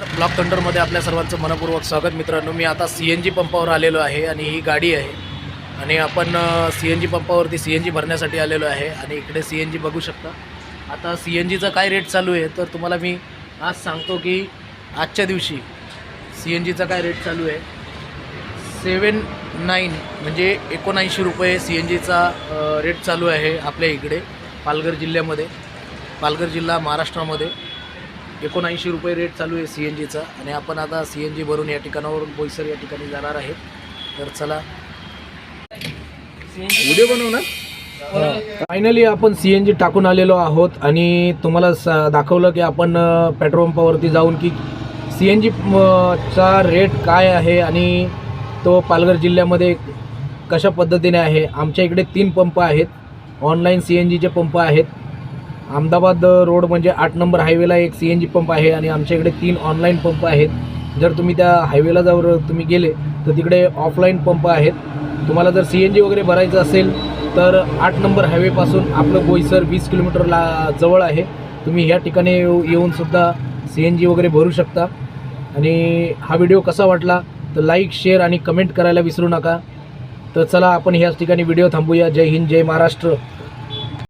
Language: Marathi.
ब्लॉक कंट्रोलमध्ये आपल्या सर्वांचं मनपूर्वक स्वागत मित्रांनो. मी आता सी एन जी पंपावर आलेलो आहे आणि ही गाडी आहे. आणि आपण सी एन जी पंपावरती सी एन जी भरण्यासाठी आलेलो आहे आणि इकडे सी एन जी बघू शकता. आता सी एन जीचा काय रेट चालू आहे? तर तुम्हाला मी आज सांगतो की आजच्या दिवशी सी एन जीचा काय रेट चालू आहे? सेवन नाईन म्हणजे एकोणऐंशी रुपये सी एन जीचा रेट चालू आहे आपल्या इकडे पालघर जिल्ह्यामध्ये. पालघर जिल्हा महाराष्ट्रामध्ये. एकोणऐंशी रुपये रेट चालू आहे सी एन जीचा आणि आपण आता सी एन जी भरून या ठिकाणावरून बोईसर या ठिकाणी जाणार आहेत तर चला. व्हिडिओ बनवणार? फायनली आपण सी एन जी टाकून आलेलो आहोत आणि तुम्हाला स दाखवलं की आपण पेट्रोल पंपावरती जाऊन की सी एन जी चा रेट काय आहे आणि तो पालघर जिल्ह्यामध्ये कशा पद्धतीने आहे? आमच्या इकडे तीन पंप आहेत. ऑनलाईन सी एन जीचे पंप आहेत. अहमदाबाद रोड म्हणजे आठ नंबर हायवेला एक सी एन जी पंप आहे आणि आमच्या इकडे तीन ऑनलाईन पंप आहेत. जर तुम्ही त्या हायवेला जर तुम्ही गेले तर तिकडे ऑफलाईन पंप आहेत. तुम्हाला जर सी एन जी वगैरे भरायचं असेल तर आठ नंबर हायवेपासून आपलं बोईसर वीस किलोमीटरला जवळ आहे. तुम्ही ह्या ठिकाणी येऊ येऊनसुद्धा सी एन जी वगैरे भरू शकता. आणि हा व्हिडिओ कसा वाटला तर लाईक शेअर आणि कमेंट करायला विसरू नका. तर चला आपण ह्याच ठिकाणी व्हिडिओ थांबूया. जय हिंद जय महाराष्ट्र.